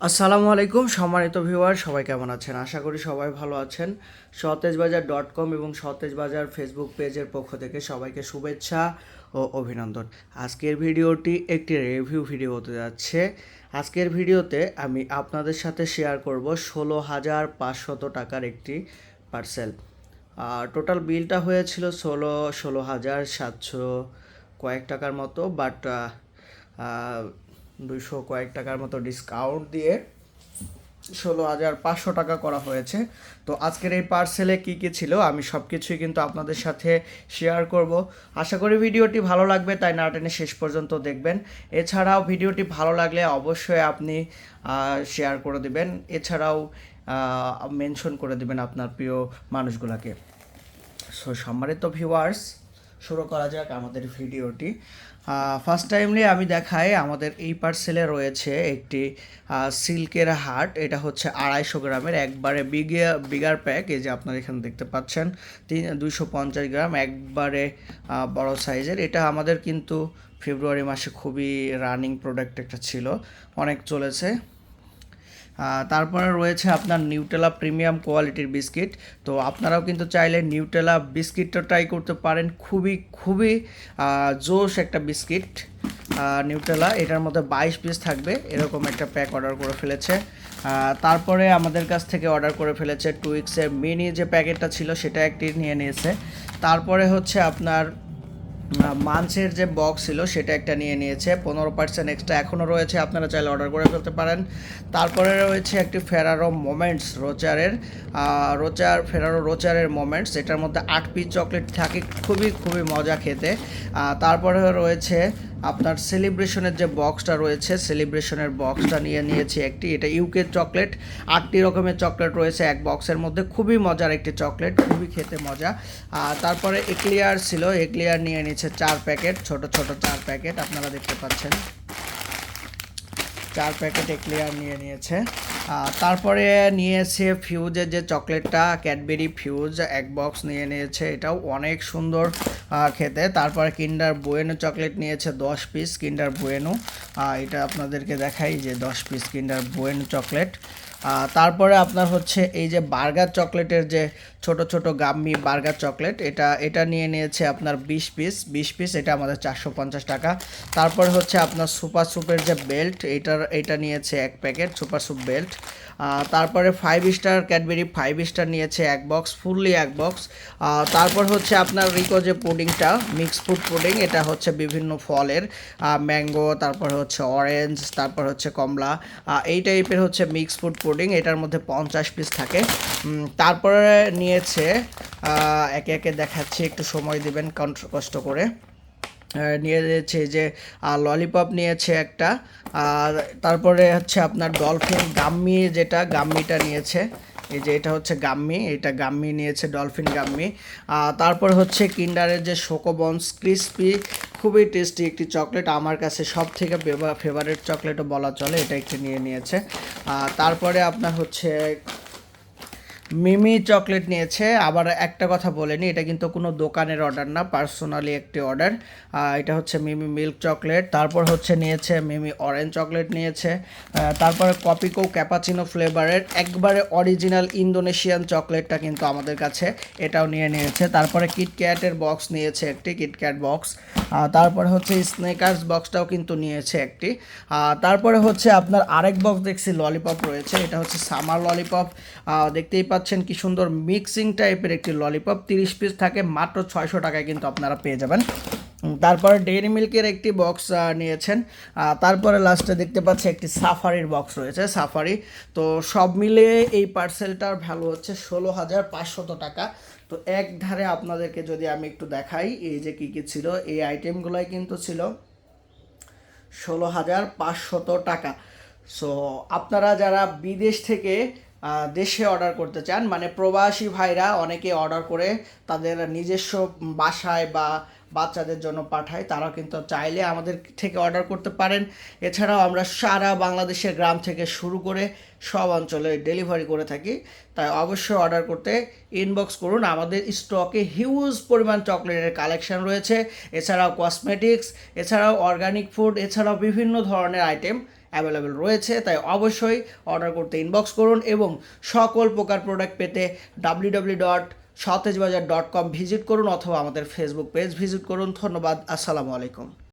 আসসালামু আলাইকুম, সম্মানিত ভিউয়ার, সবাই কেমন আছেন? আশা করি সবাই ভালো আছেন। সতেজবাজার ডট কম এবং সতেজবাজার ফেসবুক পেজের পক্ষ থেকে সবাইকে শুভেচ্ছা ও অভিনন্দন। আজকের ভিডিওটি একটি রিভিউ ভিডিও হতে যাচ্ছে। আজকের ভিডিওতে আমি আপনাদের সাথে শেয়ার করব ষোলো হাজার পাঁচশত টাকার একটি পার্সেল টোটাল বিলটা হয়েছিল ষোলো ষোলো হাজার সাতশো কয়েক টাকার মতো বাট দুইশো কয়েক টাকার মতো ডিসকাউন্ট দিয়ে ষোলো হাজার পাঁচশো টাকা করা হয়েছে। তো আজকের এই পার্সেলে কী কী ছিল আমি সব কিছুই কিন্তু আপনাদের সাথে শেয়ার করব। আশা করি ভিডিওটি ভালো লাগবে, তাই না টেনে শেষ পর্যন্ত দেখবেন। এছাড়াও ভিডিওটি ভালো লাগলে অবশ্যই আপনি শেয়ার করে দেবেন। এছাড়াও মেনশন করে দিবেন আপনার প্রিয় মানুষগুলোকে। সো সম্মানিত ভিউয়ার্স শুরু করা যাক আমাদের ভিডিওটি। ফার্স্ট টাইমলি আমি দেখাই আমাদের এই পার্সেলে রয়েছে একটি সিল্কের হাট। এটা হচ্ছে আড়াইশো গ্রামের, একবারে বিগে বিগার প্যাক এই যে আপনারা এখানে দেখতে পাচ্ছেন, তিন, দুইশো পঞ্চাশ গ্রাম, একবারে বড় সাইজের এটা আমাদের কিন্তু ফেব্রুয়ারি মাসে খুবই রানিং প্রোডাক্ট একটা ছিল। অনেক চলেছে। তারপরে রয়েছে আপনার নিউটেলা প্রিমিয়াম কোয়ালিটির বিস্কিট। তো আপনারাও কিন্তু চাইলে নিউটেলা বিস্কিটটা ট্রাই করতে পারেন। খুবই খুবই জোশ একটা বিস্কিট। নিউটেলা এটার মধ্যে বাইশ পিস থাকবে। এরকম একটা প্যাক অর্ডার করে ফেলেছে। তারপরে আমাদের কাছ থেকে অর্ডার করে ফেলেছে টুইক্সের মিনি যে প্যাকেটটা ছিল, সেটা একটি নিয়ে নিয়েছে। তারপরে হচ্ছে আপনার মাঞ্চের যে বক্স ছিল, সেটা একটা নিয়ে নিয়েছে। পনেরো পার্সেন্ট এক্সট্রা এখনও রয়েছে, আপনারা চাইলে অর্ডার করে ফেলতে পারেন। তারপরে রয়েছে একটি ফেরারো মোমেন্টস রোচারের রোচার ফেরারো রোচারের মোমেন্টস এটার মধ্যে আট পিস চকলেট থাকে, খুবই খুবই মজা খেতে। তারপরে রয়েছে আপনার সেলিব্রেশনের যে বক্সটা রয়েছে, সেলিব্রেশনের বক্সটা নিয়ে নিয়েছি একটি। এটা ইউকে চকলেট। আটটি রকমের চকলেট রয়েছে এক বক্সের মধ্যে। খুবই মজার একটি চকলেট, খুবই খেতে মজা। আর তারপরে এক্লিয়ার ছিল। এক্লিয়ার নিয়ে নিয়েছে চার প্যাকেট, ছোট ছোট চার প্যাকেট। আপনারা দেখতে পাচ্ছেন। চার প্যাকেট এক্লিয়ার নিয়ে নিয়েছে। তারপরে নিয়েছে ফিউজের যে চকলেটটা ক্যাডবেরি ফিউজ এক বক্স নিয়ে নিয়েছে। এটাও অনেক সুন্দর খেতে। তারপরে কিন্ডার বুয়েনো চকলেট নিয়েছে, দশ পিস কিন্ডার বুয়েনো এটা আপনাদেরকে দেখাই যে দশ পিস কিন্ডার বুয়েনো চকলেট। তারপরে আপনার হচ্ছে এই যে বার্গার চকলেটের যে ছোট ছোট গাম্মি বার্গার চকলেট, এটা এটা নিয়ে নিয়েছে আপনার বিশ পিস বিশ পিস এটা আমাদের চারশো পঞ্চাশ টাকা। তারপরে হচ্ছে আপনার সুপার সুপের যে বেল্ট এটার, এটা নিয়েছে এক প্যাকেট সুপার সুপ বেল্ট তারপরে five star Cadbury five star নিয়েছে এক বক্স ফুললি এক বক্স তারপর হচ্ছে আপনার রিকো যে পুডিংটা মিক্স ফ্রুট পুডিং এটা হচ্ছে বিভিন্ন ফলের ম্যাঙ্গো তারপর হচ্ছে অরেঞ্জ তারপর হচ্ছে কমলা এই টাইপের হচ্ছে মিক্স ফ্রুট পুডিং এটার মধ্যে পঞ্চাশ পিস থাকে। তারপরে নিয়েছে একে একে দেখাচ্ছি, একটু সময় দিবেন কষ্ট করে। নিয়েছে যে ললিপপ নিয়েছে একটা, আর তারপরে হচ্ছে আপনার ডলফিন গাম্মি যেটা, গাম্মিটা নিয়েছে। এই যে এটা হচ্ছে গাম্মি, এটা গাম্মি নিয়েছে ডলফিন গাম্মি। তারপর হচ্ছে কিন্ডারের যে শোকোবন্স ক্রিস্পি খুবই টেস্টি একটি চকলেট আমার কাছে সব থেকে ফেভারিট চকলেটও বলা চলে, এটা একটি নিয়ে নিয়েছে। তারপরে আপনার হচ্ছে মিমি চকলেট নিয়েছে। আবার একটা কথা বলেনি এটা কিন্তু কোনো দোকানের অর্ডার না পার্সোনালি একটি অর্ডার এটা হচ্ছে মিমি মিল্ক চকলেট, তারপর হচ্ছে নিয়েছে মিমি অরেঞ্জ চকলেট নিয়েছে। তারপরে কপিকো ক্যাপাচিনো ফ্লেভারের একবারে অরিজিনাল ইন্দোনেশিয়ান চকলেটটা কিন্তু আমাদের কাছে, এটাও নিয়ে নিয়েছে। তারপরে কিটক্যাটের বক্স নিয়েছে একটি কিটক্যাট বক্স তারপরে হচ্ছে স্নেকার্স বক্সটাও কিন্তু নিয়েছে একটি। তারপরে হচ্ছে আপনার আরেক বক্স দেখছি ললিপপ রয়েছে, এটা হচ্ছে সামার ললিপপ দেখতেই পাচ্ছেন, কি সুন্দর মিক্সিং টাইপের একটি ললিপপ তিরিশ পিস থাকে, মাত্র ছয়শো টাকায় কিন্তু আপনারা পেয়ে যাবেন। তারপরে ডেইরি মিল্কের একটি বক্স নিয়েছেন। তারপরে লাস্টে দেখতে পাচ্ছি একটি সাফারির বক্স রয়েছে সাফারি তো সব মিলিয়ে এই পার্সেলটার ভ্যালু হচ্ছে ষোলো হাজার পাঁচশত টাকা। তো এক ধারে আপনাদেরকে যদি আমি একটু দেখাই, এই যে কী কী ছিল, এই আইটেমগুলোই কিন্তু ছিল ষোলো হাজার পাঁচশত টাকা। সো আপনারা যারা বিদেশ থেকে দেশে অর্ডার করতে চান মানে প্রবাসী ভাইরা অনেকে অর্ডার করে তাদের নিজস্ব বাসায় বা বাচ্চাদের জন্য পাঠায় তারা কিন্তু চাইলে আমাদের থেকে অর্ডার করতে পারেন। এছাড়াও আমরা সারা বাংলাদেশের গ্রাম থেকে শুরু করে সব অঞ্চলে ডেলিভারি করে থাকি। তাই অবশ্যই অর্ডার করতে ইনবক্স করুন। আমাদের স্টকে হিউজ পরিমাণ চকলেটের কালেকশন রয়েছে। এছাড়াও কসমেটিক্স এছাড়াও অর্গানিক ফুড এছাড়াও বিভিন্ন ধরনের আইটেম অ্যাভেলেবেল রয়েছে, তাই অবশ্যই অর্ডার করতে ইনবক্স করুন এবং সকল প্রকার প্রোডাক্ট পেতে W W dot Satejbazar dot com visit করুন অথবা আমাদের ফেসবুক পেজ ভিজিট করুন। ধন্যবাদ, আসসালামু আলাইকুম।